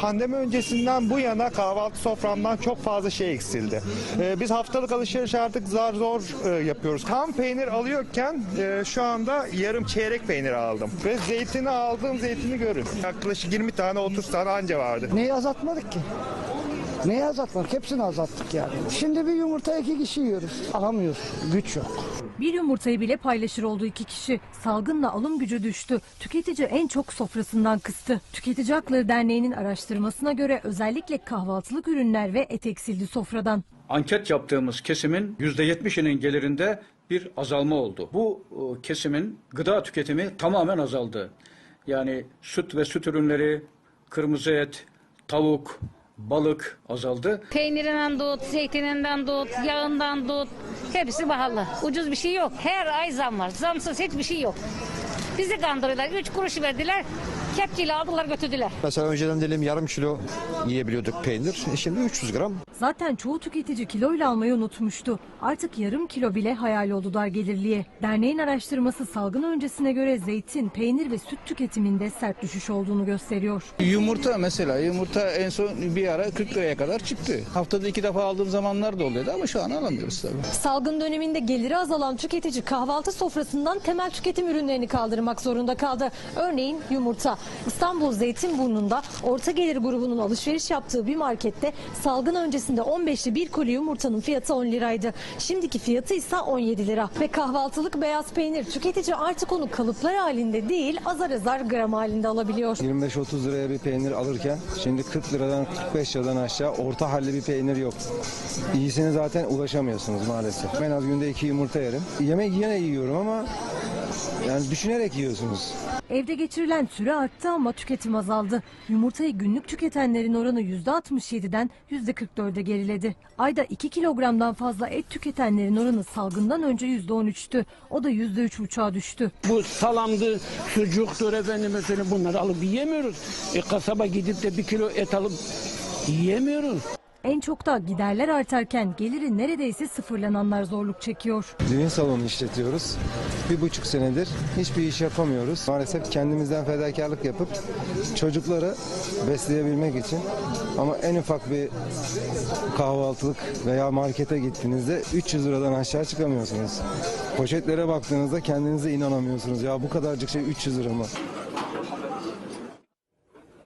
Pandemi öncesinden bu yana kahvaltı soframdan çok fazla şey eksildi. Ee, biz haftalık alışveriş artık zar zor e, yapıyoruz. Tam peynir alıyorken e, şu anda yarım çeyrek peynir aldım. Ve zeytini aldığım zeytini görün. Yaklaşık 20 tane 30 tane anca vardı. Neyi azaltmadık ki? Neyi azaltmadık? Hepsini azalttık yani. Şimdi bir yumurta iki kişi yiyoruz. Alamıyoruz. Güç yok. Bir yumurtayı bile paylaşır oldu iki kişi. Salgınla alım gücü düştü. Tüketici en çok sofrasından kıstı. Tüketici Hakları Derneği'nin araştırmasına göre özellikle kahvaltılık ürünler ve et eksildi sofradan. anket yaptığımız kesimin %70'inin gelirinde bir azalma oldu. Bu e, kesimin gıda tüketimi tamamen azaldı. Yani süt ve süt ürünleri, kırmızı et, tavuk, balık azaldı. Peynirinden tut, zeytininden tut, yağından tut. Hepsi pahalı. Ucuz bir şey yok. Her ay zam var. Zamsız hiçbir şey yok. Bizi kandırıyorlar. Üç kuruş verdiler. Kepçeyle aldılar götürdüler. Mesela önceden diyelim yarım kilo yiyebiliyorduk peynir. E şimdi 300 gram. Zaten çoğu tüketici kiloyla almayı unutmuştu. Artık yarım kilo bile hayal oldu dar gelirliye. Derneğin araştırması salgın öncesine göre zeytin, peynir ve süt tüketiminde sert düşüş olduğunu gösteriyor. Yumurta mesela yumurta en son bir ara 40 liraya kadar çıktı. Haftada iki defa aldığım zamanlar da oluyordu ama şu an alamıyoruz tabii. Salgın döneminde geliri azalan tüketici kahvaltı sofrasından temel tüketim ürünlerini kaldırmak zorunda kaldı. Örneğin yumurta. İstanbul Zeytinburnu'nda orta gelir grubunun alışveriş yaptığı bir markette salgın öncesinde 15'li bir koli yumurtanın fiyatı 10 liraydı. Şimdiki fiyatı ise 17 lira. Ve kahvaltılık beyaz peynir tüketici artık onu kalıplar halinde değil azar azar gram halinde alabiliyor. 25-30 liraya bir peynir alırken şimdi 40 liradan 45 liradan aşağı orta halli bir peynir yok. İyisini zaten ulaşamıyorsunuz maalesef. En az günde iki yumurta yerim. Yemek yine yiyorum ama yani düşünerek yiyorsunuz. Evde geçirilen süre arttı ama tüketim azaldı. Yumurtayı günlük tüketenlerin oranı %67'den %44'e geriledi. Ayda 2 kilogramdan fazla et tüketenlerin oranı salgından önce %13'tü. O da %3,5'a düştü. Bu salamdı, sucuktur efendime söyleyeyim bunları alıp yiyemiyoruz. E, kasaba gidip de bir kilo et alıp yiyemiyoruz. En çok da giderler artarken geliri neredeyse sıfırlananlar zorluk çekiyor. Düğün salonu işletiyoruz. Bir buçuk senedir hiçbir iş yapamıyoruz. Maalesef kendimizden fedakarlık yapıp çocukları besleyebilmek için ama en ufak bir kahvaltılık veya markete gittiğinizde 300 liradan aşağı çıkamıyorsunuz. Poşetlere baktığınızda kendinize inanamıyorsunuz. Ya bu kadarcık şey 300 lira mı?